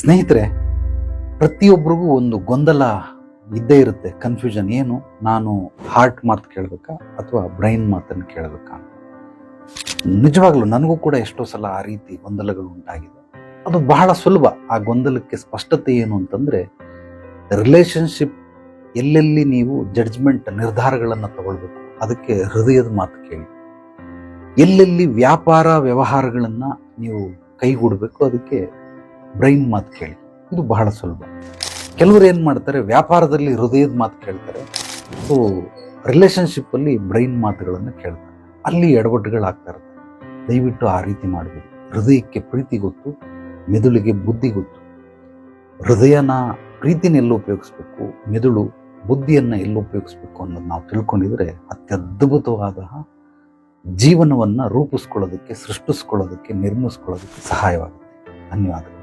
ಸ್ನೇಹಿತರೆ ಪ್ರತಿಯೊಬ್ಬರಿಗೂ ಒಂದು ಗೊಂದಲ ಇದ್ದೇ ಇರುತ್ತೆ. ಕನ್ಫ್ಯೂಷನ್ ಏನು? ನಾನು ಹಾರ್ಟ್ ಮಾತು ಕೇಳಬೇಕಾ? ಅಥವಾ ಬ್ರೈನ್ ಮಾತನ್ನು ಕೇಳಬೇಕಾ? ನಿಜವಾಗ್ಲೂ ನನಗೂ ಕೂಡ ಎಷ್ಟೋ ಸಲ ಆ ರೀತಿ ಗೊಂದಲಗಳು ಉಂಟಾಗಿದೆ. ಅದು ಬಹಳ ಸುಲಭ. ಆ ಗೊಂದಲಕ್ಕೆ ಸ್ಪಷ್ಟತೆ ಏನು ಅಂತಂದ್ರೆ ರಿಲೇಶನ್ಶಿಪ್ ಎಲ್ಲೆಲ್ಲಿ ನೀವು ಜಡ್ಜ್ಮೆಂಟ್ ನಿರ್ಧಾರಗಳನ್ನು ತಗೊಳ್ಬೇಕು, ಅದಕ್ಕೆ ಹೃದಯದ ಮಾತು ಕೇಳಿ. ಎಲ್ಲೆಲ್ಲಿ ವ್ಯಾಪಾರ ವ್ಯವಹಾರಗಳನ್ನು ನೀವು ಕೈಗೂಡಬೇಕು, ಅದಕ್ಕೆ ಬ್ರೈನ್ ಮಾತು ಕೇಳಿ. ಇದು ಬಹಳ ಸುಲಭ. ಕೆಲವರು ಏನು ಮಾಡ್ತಾರೆ, ವ್ಯಾಪಾರದಲ್ಲಿ ಹೃದಯದ ಮಾತು ಕೇಳ್ತಾರೆ. ಸೊ ರಿಲೇಶನ್ಶಿಪ್ಪಲ್ಲಿ ಬ್ರೈನ್ ಮಾತುಗಳನ್ನು ಕೇಳ್ತಾರೆ. ಅಲ್ಲಿ ಎಡವಟ್ಟುಗಳಾಗ್ತಾ ಇರುತ್ತೆ ದಯವಿಟ್ಟು ಆ ರೀತಿ ಮಾಡಬೇಕು ಹೃದಯಕ್ಕೆ ಪ್ರೀತಿ ಗೊತ್ತು, ಮೆದುಳಿಗೆ ಬುದ್ಧಿ ಗೊತ್ತು. ಹೃದಯನ ಪ್ರೀತಿನ ಎಲ್ಲಿ ಉಪಯೋಗಿಸ್ಬೇಕು, ಮೆದುಳು ಬುದ್ಧಿಯನ್ನು ಎಲ್ಲಿ ಉಪಯೋಗಿಸ್ಬೇಕು ಅನ್ನೋದು ನಾವು ತಿಳ್ಕೊಂಡಿದ್ರೆ ಅತ್ಯದ್ಭುತವಾದ ಜೀವನವನ್ನು ರೂಪಿಸ್ಕೊಳ್ಳೋದಕ್ಕೆ, ಸೃಷ್ಟಿಸ್ಕೊಳ್ಳೋದಕ್ಕೆ, ನಿರ್ಮಿಸ್ಕೊಳ್ಳೋದಕ್ಕೆ ಸಹಾಯವಾಗುತ್ತೆ. ಧನ್ಯವಾದಗಳು.